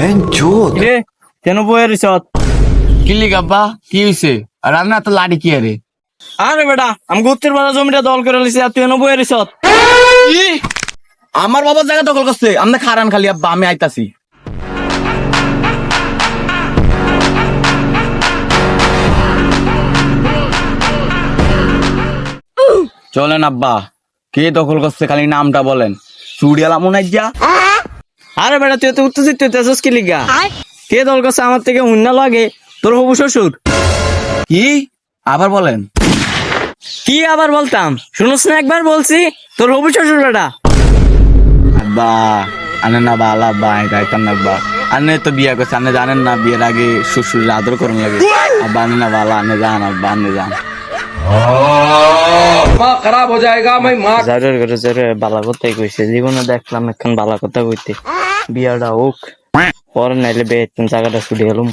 রে কেন বয়ে রিসত কিলি গাব্বা কি হইছে? আর রান্না তো লাড়ি কি আরে? আরে বেটা আমি গুত্তির বাজার জমিটা দল করে লিছি আর তুই কেন বয়ে রিসত আমার বাবার জায়গা দখল করছে। আমরা খারান খালি আব্বা আমি আইতাছি। চলেন আব্বা কে দখল করছে খালি নামটা বলেন। চুড়িয়ালা মনে যা আরে বেটা তুই তো উত্তেজিত তুই তেজস কি লিগা? কে দল করছে আমার থেকে হুন্না লাগে? তোর হবু শ্বশুর। কি? আবার বলেন। কি আবার বলতাম? শুনোস না একবার বলছি তোর হবু শ্বশুর বেটা। আব্বা আনে না আমি যাইতাম না আব্বা আনে তো বিয়ে করছে আনে জানেন না বিয়ের আগে শ্বশুর আদর করুন লাগে। আব্বা আনে না বালা আনে যান আব্বা আনে জারের ঘরে জারে বালা কথাই কইছে? জীবনে দেখলাম এখন বালা কথা কইতে। বিয়াটা হোক পরে নাইলে বেতন জায়গাটা ছুটে গেলাম